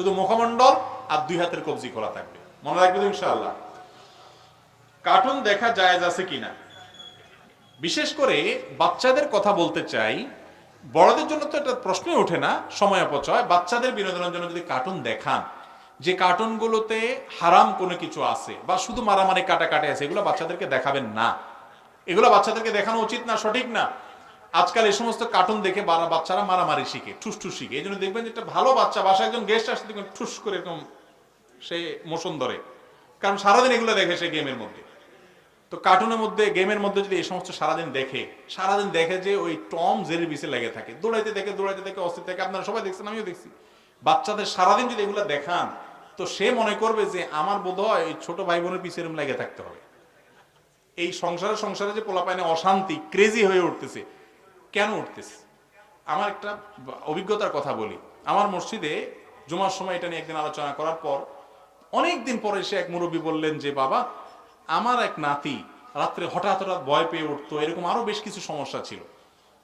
শুধু মুখমণ্ডল আর দুই হাতের কবজি খোলা থাকবে। মনে রাখবে তো ইনশাআল্লাহ? কার্টুন দেখা জায়েজ আছে কিনা? বিশেষ করে বাচ্চাদের কথা বলতে চাই, বড়দের জন্য তো এটা প্রশ্নই ওঠে না, সময় অপচয়। বাচ্চাদের বিনোদনের জন্য যদি কার্টুন দেখান, যে কার্টুনগুলোতে হারাম কোনো কিছু আছে বা শুধু মারামারি কাটা কাটে আছে, এগুলো বাচ্চাদেরকে দেখাবেন না। এগুলো বাচ্চাদেরকে দেখানো উচিত না, সঠিক না? আজকাল এই সমস্ত কার্টুন দেখে বাচ্চারা মারামারি শিখে, ঠুস ঠুস শিখে। এই জন্য দেখবেন যে একটা ভালো বাচ্চা বাসা একজন গেস্ট আসছে দেখবেন ঠুস করে এরকম সে মোশন ধরে। কারণ সারাদিন এগুলো দেখে সে গেমের মধ্যে। তো কার্টুনের মধ্যে গেমের মধ্যে যদি এই সমস্ত সারাদিন দেখে সারাদিন দেখে যে ওই টম জেরির বিছে লেগে থাকে, দৌড়াইতে দেখে দৌড়াইতে দেখে, অস্থির থাকে, আপনারা সবাই দেখছেন, আমিও দেখছি। বাচ্চাদের সারাদিন যদি এগুলো দেখান, তো সে মনে করবে যে আমার বোধ হয় এই ছোট ভাই বোনের পিছিয়ে লেগে থাকতে হবে। এই সংসারে সংসারে যে পোলাপাইনে অশান্তি ক্রেজি হয়ে উঠতেছে কেন উঠতেছে? আমার একটা অভিজ্ঞতার কথা বলি। আমার মসজিদে জুমার সময় এটা নিয়ে একদিন আলোচনা করার পর অনেক দিন পরে এসে এক মুরব্বী বললেন যে, বাবা, আমার এক নাতি রাত্রে হঠাৎ হঠাৎ ভয় পেয়ে উঠতো, এরকম আরও বেশ কিছু সমস্যা ছিল।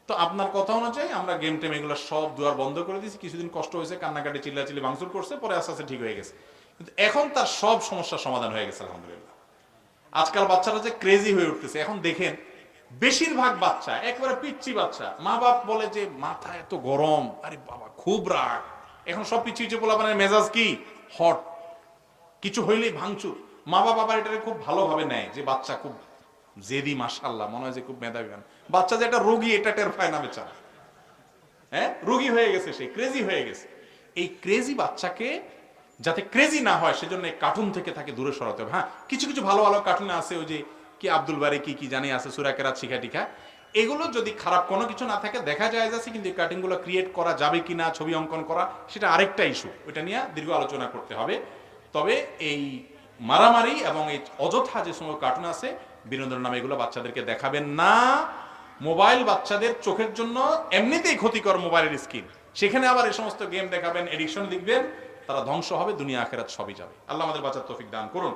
তো আপনার কথা অনুযায়ী আমরা গেম টেম এগুলো সব দুয়ার বন্ধ করে দিয়েছি। কিছুদিন কষ্ট হয়েছে, কান্নাকাটি, চিল্লাচিল্লি ভাঙচুর করছে, পরে আস্তে আস্তে ঠিক হয়ে গেছে। কিন্তু এখন তার সব সমস্যার সমাধান হয়ে গেছে, আলহামদুলিল্লাহ। আজকাল বাচ্চারা যে ক্রেজি হয়ে উঠতেছে, এখন দেখেন বেশিরভাগ বাচ্চা, একবারে পিচ্ছি বাচ্চা, মা বাপ বলে যে, মাথা এত গরম। আরে বাবা, খুব রাগ। এখন সব পিচ্ছি পিচ্ছি পোলা মানে মেজাজ কি? হট। কিছু হইলেই ভাঙচুর। মা বাবা আবার এটাকে খুব ভালোভাবে নেয় যে, বাচ্চা খুব জেদি মাসাল্লাহ মনে হয় যে খুব মেধাবী। বাচ্চা যে একটা রোগী, এটা টের পায় না বেচারা। হ্যাঁ? রোগী হয়ে গেছে সে ক্রেজি হয়ে গেছে। এই ক্রেজি বাচ্চাকে যাতে ক্রেজি না হয়, সেজন্য কার্টুন থেকে তাকে দূরে সরাতে হবে। হ্যাঁ? কিছু কিছু ভালো ভালো কার্টুন আছে, ওই যে কি আব্দুল বাড়ি কি কি জানি আছে সুরাকেরাত শিখা টিখা। এগুলো যদি খারাপ কোনো কিছু না থাকে, দেখা যায় যাচ্ছে কিন্তু এই কার্টুনগুলো ক্রিয়েট করা যাবে কি না ছবি অঙ্কন করা, সেটা আরেকটা ইস্যু ওইটা নিয়ে দীর্ঘ আলোচনা করতে হবে। তবে এই মারামারি এবং এই অযথা যে সময় কার্টুন আছে বিনোদনের নামে এগুলো বাচ্চাদেরকে দেখাবেন না। মোবাইল বাচ্চাদের চোখের জন্য এমনিতেই ক্ষতিকর মোবাইলের স্ক্রিন সেখানে আবার এই সমস্ত গেম দেখাবেন এডিকশন লিখবেন, তারা ধ্বংস হবে দুনিয়া আখেরাত সবই যাবে। আল্লাহ আমাদের বাচ্চার তৌফিক দান করুন।